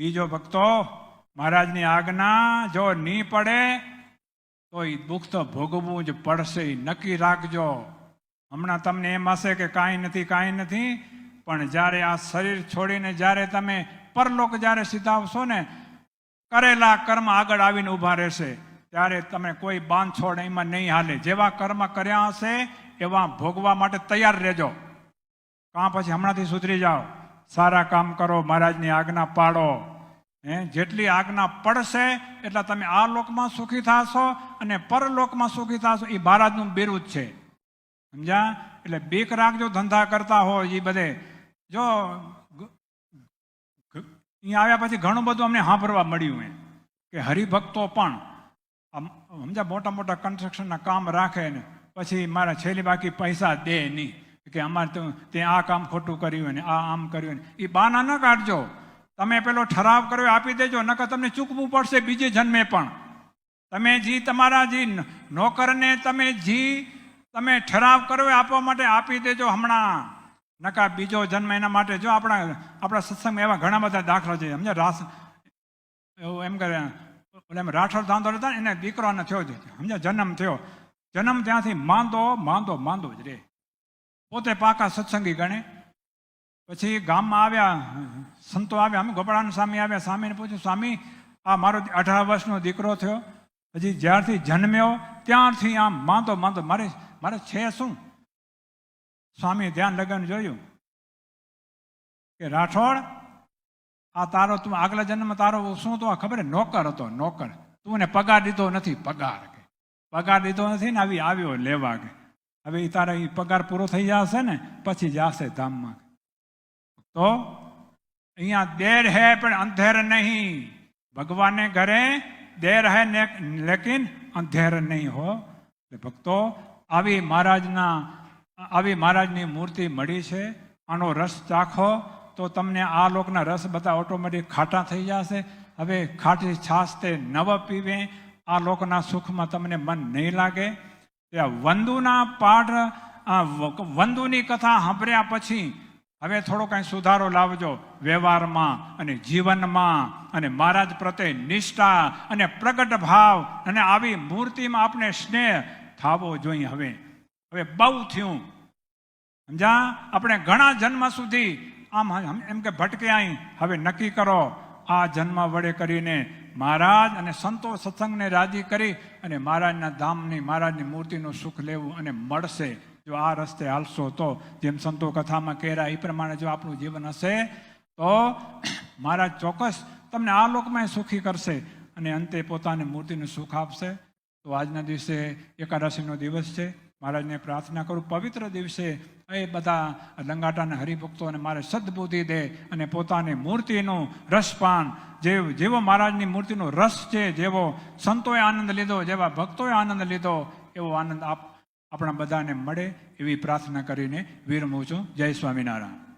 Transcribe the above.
બીજો ભક્તો, મહારાજની આજ્ઞા જો નહીં પડે તો એ દુઃખ તો ભોગવવું જ પડશે. નક્કી રાખજો. હમણાં તમને એમ હશે કે કાંઈ નથી કાંઈ નથી, પણ જ્યારે આ શરીર છોડીને જ્યારે તમે પરલોક જ્યારે સીધાવશો ને, કરેલા કર્મ આગળ આવીને ઊભા રહેશે. ત્યારે તમે કોઈ બાંધછોડ એમાં નહીં હાલે. જેવા કર્મ કર્યા હશે, એવા ભોગવા માટે તૈયાર રહેજો. કાં પછી હમણાંથી સુધરી જાઓ. સારા કામ કરો, મહારાજની આજ્ઞા પાડો હે, જેટલી આજ્ઞા પડશે, એટલા તમે આ લોકમાં સુખી થશો અને પરલોકમાં સુખી થશો. એ મહારાજનું બિરુદ છે. સમજ્યા? એટલે બીક રાખજો, ધંધા કરતા હોય એ બધે. જો અહીંયા આવ્યા પછી ઘણું બધું અમને સાંભળવા મળ્યું એમ. કે હરિભક્તો પણ સમજા મોટા મોટા કન્સ્ટ્રક્શનના કામ રાખે ને પછી મારા છેલ્લી બાકી પૈસા દે નહીં. કે અમારે તો તે આ કામ ખોટું કર્યું ને આ આમ કર્યું ને એ બાના ન કાઢજો. તમે પેલો ઠરાવ કર્યો આપી દેજો, નકર તમને ચૂકવું પડશે બીજે જન્મે પણ. તમે જી તમારા જી નોકરને તમે જી તમે ઠરાવ કર્યો આપવા માટે આપી દેજો હમણાં. નકા બીજો જન્મ એના માટે જો આપણા આપણા સત્સંગમાં એવા ઘણા બધા દાખલા છે. સમજે રાસ, એવું એમ કરે એટલે એમ રાઠોડ ધાંધો હતા એને દીકરો ન થયો છે સમજે જન્મ થયો. જન્મ ત્યાંથી માંદો માંદો માંદો જ રે. પોતે પાકા સત્સંગી ગણે. પછી ગામમાં આવ્યા, સંતો આવ્યા, અમે ગોપાળાન સ્વામી આવ્યા, સ્વામીને પૂછ્યું, સ્વામી, આ મારો અઢાર વર્ષનો દીકરો થયો. હજી જ્યારથી જન્મ્યો, ત્યારથી આમ માંદો માંદો, મારે મારે છે શું? સ્વામી ધ્યાન લગન જોયું કે, રાઠોડ, આ તારો તું આગલા જન્મ તારો શું તો ખબર નોકર હતો, નોકર. તું ને પગાર દીધો નથી, પગાર પગાર દીધો નથી ને આવી આવ્યો લેવા કે. હવે એ તારા એ પગાર પૂરો થઈ જશે ને, પછી જશે ધામમાં. તો અહીંયા દેર હે પણ અંધેર નહીં. ભગવાને ઘરે દેર હે લેકિન અંધેર નહીં હો. એટલે ભક્તો, આવી મહારાજના, આવી મહારાજની મૂર્તિ મળી છે. આનો રસ ચાખો, તો તમને આ લોકના રસ બધા ઓટોમેટિક ખાટા થઈ જશે. હવે ખાટી છાશ તે નવ પીવે, આ લોકના સુખમાં તમને મન નહીં લાગે. વંદુના પાઠ વંદુની કથા સાંભળ્યા પછી હવે થોડો કાંઈ સુધારો લાવજો. વ્યવહારમાં અને જીવનમાં અને મહારાજ પ્રત્યે નિષ્ઠા અને પ્રગટ ભાવ અને આવી મૂર્તિમાં આપણે સ્નેહ થાવો જોઈએ હવે. હવે બહુ થયું. સમજા આપણે ઘણા જન્મ સુધી આમ એમ કે ભટકે આઈ હવે નક્કી કરો, આ જન્મ વડે કરીને મહારાજ અને સંતો સત્સંગને રાજી કરી અને મહારાજના ધામની, મહારાજની મૂર્તિનું સુખ લેવું અને મળશે. જો આ રસ્તે હાલશો તો, જેમ સંતો કથામાં કહેરા, એ પ્રમાણે જો આપણું જીવન હશે, તો મહારાજ ચોક્કસ તમને આ લોકમાં સુખી કરશે અને અંતે પોતાની મૂર્તિનું સુખ આપશે. તો આજના દિવસે એકાદશીનો દિવસ છે. મહારાજને પ્રાર્થના કરું, પવિત્ર દિવસે એ બધા લંગાટાના હરિભક્તોને મારે સદબુદ્ધિ દે અને પોતાની મૂર્તિનું રસપાન જે જેવો મહારાજની મૂર્તિનો રસ છે, જેવો સંતોએ આનંદ લીધો, જેવા ભક્તોએ આનંદ લીધો, એવો આનંદ આપ આપણા બધાને મળે એવી પ્રાર્થના કરીને વિરમું છું. જય સ્વામિનારાયણ.